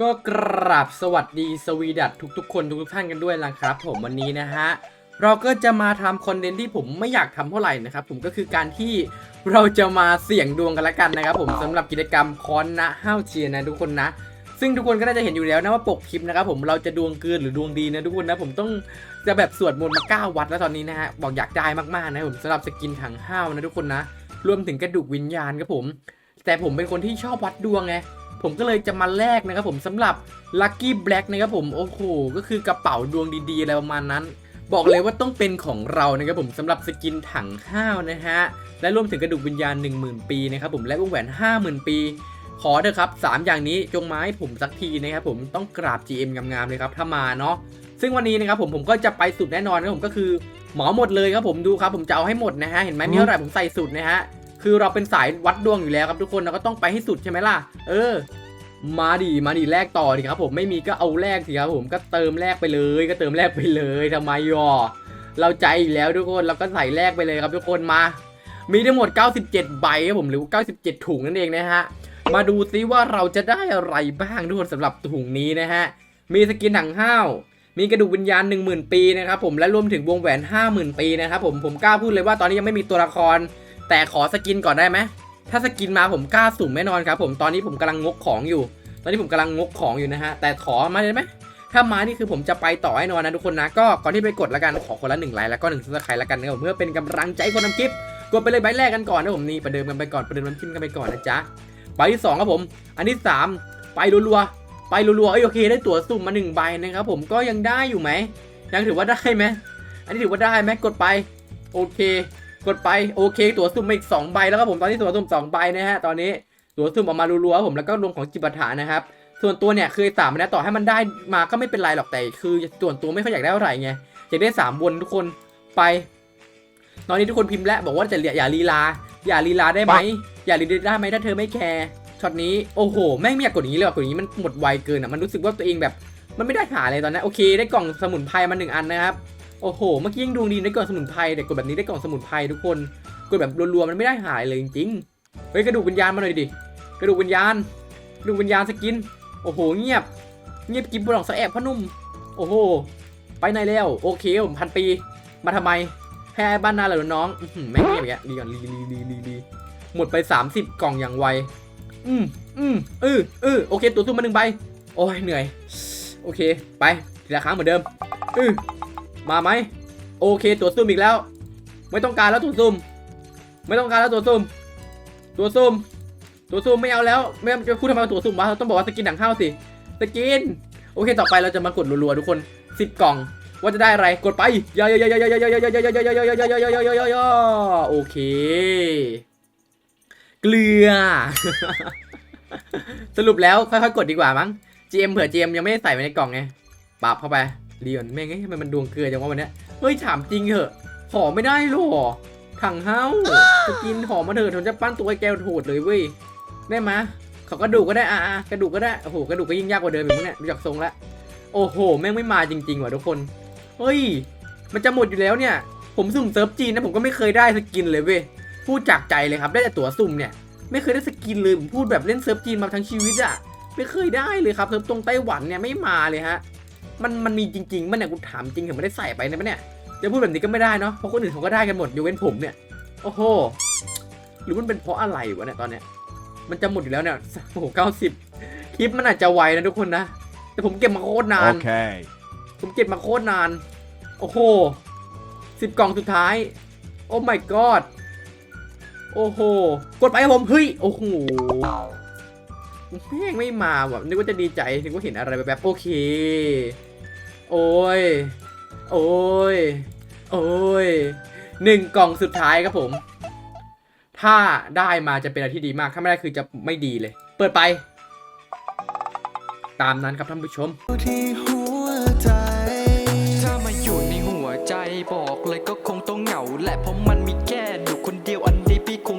ก็กราบสวัสดีสวีดัตทุกๆคนทุกๆท่านกันด้วยนะครับ ผมวันนี้นะฮะเราก็จะมาทำคอนเทนต์ที่ผมไม่อยากทำเท่าไหร่นะครับผมก็คือการที่เราจะมาเสี่ยงดวงกันละกันนะครับ ผมสำหรับกิจกรรมคอนนะห้าวเชียร์นะทุกคนนะ ซึ่งทุกคนก็น่าจะเห็นอยู่แล้วนะว่าปกคลิปนะครับผมเราจะดวงเกินหรือดวงดีนะทุกคนนะผมต้องจะแบบสวดมนต์มาเก้าวัดแล้วตอนนี้นะฮะบอกอยากได้มากๆนะผมสำหรับสกินถังห้าวนะทุกคนนะ รวมถึงกระดูกวิญญาณครับผม แต่ผมเป็นคนที่ชอบวัดดวงไง ผมก็เลยจะมาแลกนะครับผมสำหรับ Lucky Black นะครับผมโอ้โหก็คือกระเป๋าดวงดีๆอะไรประมาณนั้น บอกเลยว่าต้องเป็นของเรานะครับผมสำหรับสกินถังข้าวนะฮะและรวมถึงกระดูกวิญญาณ 10,000 ปีนะครับผมและวงแหวน 50,000 ปี ขอเถอะครับ 3 อย่างนี้จงมาให้ผมสักทีนะครับผมต้องกราบ GM งามๆเลยครับถ้ามาเนาะซึ่งวันนี้นะครับผมผมก็จะไปสุดแน่นอนนะครับผมก็คือหมอหมดเลยครับผมดูครับผมจะเอาให้หมดนะฮะเห็นไหมมีเท่าไหร่ผมใส่สุดนะฮะ คือเราเป็นสายวัดดวงอยู่แล้วครับทุกคนเราก็ต้องไปให้สุดใช่ไหมล่ะ เออ มาดิมาดิแลกต่อดิครับ ผมไม่มีก็เอาแลกสิครับผมก็เติมแลกไปเลย ก็เติมแลกไปเลยทำไมยอเราใจอีกแล้วทุกคนเราก็ใส่แลกไปเลยครับทุกคนมา มีทั้งหมด 97 ใบครับผมหรือ 97 ถุงนั่นเองนะฮะมาดูซิว่าเราจะได้อะไรบ้างทุกคนสำหรับถุงนี้นะฮะมีสกินหนังห้าวมีกระดูกวิญญาณ 10,000 ปีนะครับผมและรวมถึงวงแหวน 50,000 ปีนะครับผมผมกล้าพูดเลยว่าตอนนี้ยังไม่มีตัวละคร แต่ขอสกินก่อนได้ไหมถ้าสกินมาผมกล้าสุ่มแน่นอนครับ ผมตอนนี้ผมกำลังงกของอยู่ ตอนนี้ผมกำลังงกของอยู่นะฮะแต่ขอมาได้ไหมถ้ามานี่คือผมจะไปต่อให้นอนนะทุกคนนะก็ก่อนที่ไปกดแล้วกันขอคนละหนึ่งไลค์แล้วก็หนึ่งซับสไครต์แล้วกันนะครับผมเพื่อเป็นกำลังใจคนทำคลิปกดไปเลยใบแรกกันก่อนนะผมนี่ประเดิมกันไปก่อนประเดิมน้ำจิ้มกันไปก่อนนะจ๊ะใบที่สองครับผม อันที่สามไปรัวๆไปรัวๆเอ้ยโอเค ได้ตั๋วสุ่มมาหนึ่งใบนะครับผมก็ยังได้อยู่ไหมยังถือว่าได้ไหมอันนี้ถือว่าได้ไหมกดไป โอเค กดไปโอเค ตั๋วสุ่มมาอีกสองใบแล้วครับผมตอนนี้ตั๋วสุ่มสองใบนะฮะตอนนี้ตั๋วสุ่มออกมารัวๆครับผมแล้วก็รวมของจิปาถะนะครับส่วนตัวเนี่ยเคยสามนะต่อให้มันได้มาก็ไม่เป็นไรหรอกแต่คือส่วนตัวไม่ค่อยอยากได้เท่าไหร่ไงอยากได้สามบนทุกคนไปตอนนี้ทุกคนพิมพ์แล้วบอกว่าจะอย่าลีลา อย่าลีลาได้ไหมอย่าลีลาได้ไหมถ้าเธอไม่แคร์ช็อตนี้โอ้โหแม่งไม่อยากกดอย่างนี้เลยว่ะกดอย่างนี้มันหมดไวเกินอะมันรู้สึกว่าตัวเองแบบ มันไม่ได้หาอะไรตอนนั้นโอเค ได้กล่องสมุนไพรมาหนึ่งอันนะครับ โอ้โห เมื่อกี้ยังดวงดีได้กล่องสมุนไพรแต่กดแบบนี้ได้กล่องสมุนไพรทุกคน กดแบบรัวๆมันไม่ได้หายเลยจริงๆเฮ้ยกระดูกวิญญาณมาหน่อยดิ กระดูกวิญญาณ กระดูกวิญญาณสกิน โอ้โห เงียบ เงียบกินบลองสะแอบพนุ่ม โอ้โห ไปไหนแล้ว โอเคผมพันปี มาทำไมแพ้บ้านนาเหรอน้องแม่งเงียบอย่างเงี้ยดีก่อนดีดีดีดีดีหมดไป 30 กล่องอย่างไว อืมอืมเออเออโอเค ตัวซุ่มมาหนึ่งใบ โอ้ยเหนื่อย โอเค ไป ทีละครั้งเหมือนเดิมเออ มาไหมโอเคตัวซุ่มอีกแล้ว ไม่ต้องการแล้วตัวซุ่มไม่ต้องการแล้วตัวซุ่มตัวซุ่มตัวซุ่มไม่เอาแล้วไม่จะพูดทำไมตัวซุ่มวะต้องบอกว่าสกินหนังข้าวสิสกินโอเคต่อไปเราจะมากดรัวๆทุกคน10กล่องว่าจะได้อะไรกดไปยายยายายายายายายยยยยยยโอเค เกลือ สรุปแล้วค่อยๆกดดีกว่ามั้ง GM เผื่อ GM ยังไม่ได้ใส่ไว้ในกล่องไงปรับเข้าไป เรียนแม่งไงทำไมมันดวงเกลือจังวะวันเนี้ยเฮ้ยถามจริงเหอะหอไม่ได้หรอถังเฮ้าจะกินหอมมาเถอะผมจะปั้นตัวไอ้แก้วโถดเลยเว้ยได้ไหมเขากระดูกก็ได้อะกระดูกก็ได้โอ้โหกระดูกก็ยิ่งยากกว่าเดิมอีกเนี่ยดูจากทรงล้วโอ้โหแม่งไม่มาจริง ๆ ว่ะทุกคนเฮ้ย มันจะหมดอยู่แล้วเนี่ย ผมสุ่มเซิร์ฟจีนนะผมก็ไม่เคยได้สกินเลยเว้ยพูดจากใจเลยครับได้แต่ตั๋วสุ่มเนี่ยไม่เคยได้สกินเลยผมพูดแบบเล่นเซิร์ฟจีนมาทั้งชีวิตอะไม่เคยได้เลยครับเซิร์ฟตรงไต้หวันเนี่ยไม่มาเลยฮะ มันมันมีจริงๆมันเนี่ยกูถามจริงผมไม่ได้ใส่ไปนะมันเนี่ยจะพูดแบบนี้ก็ไม่ได้เนาะเพราะคนอื่นเขาก็ได้กันหมดยกเว้นผมเนี่ยโอ้โหหรือมันเป็นเพราะอะไรวะเนี่ยตอนเนี้ยมันจะหมดอยู่แล้วเนี่ยโอ้โหเก้าสิบคลิปมันอาจจะไวนะทุกคนนะแต่ผมเก็บมาโคตรนาน Okay. ผมเก็บมาโคตรนาน โอ้โหสิบกล่องสุดท้าย โอ้ my god โอ้โห กดไปครับผม เฮ้ย โอ้โห แม่งไม่มาว่ะนึกว่าจะดีใจนึกว่าเห็นอะไรแบบโอเค โอ้ย โอ้ย โอ้ยหนึ่งกล่องสุดท้ายครับผม ถ้าได้มาจะเป็นอะไรที่ดีมาก ถ้าไม่ได้คือจะไม่ดีเลย เปิดไป ตามนั้นครับท่านผู้ชมที่หัวใจ ถ้ามาอยู่ในหัวใจบอกเลยก็คงต้องเหงา และเพราะมันมีแค่หนูคนเดียวอันนี้พี่คง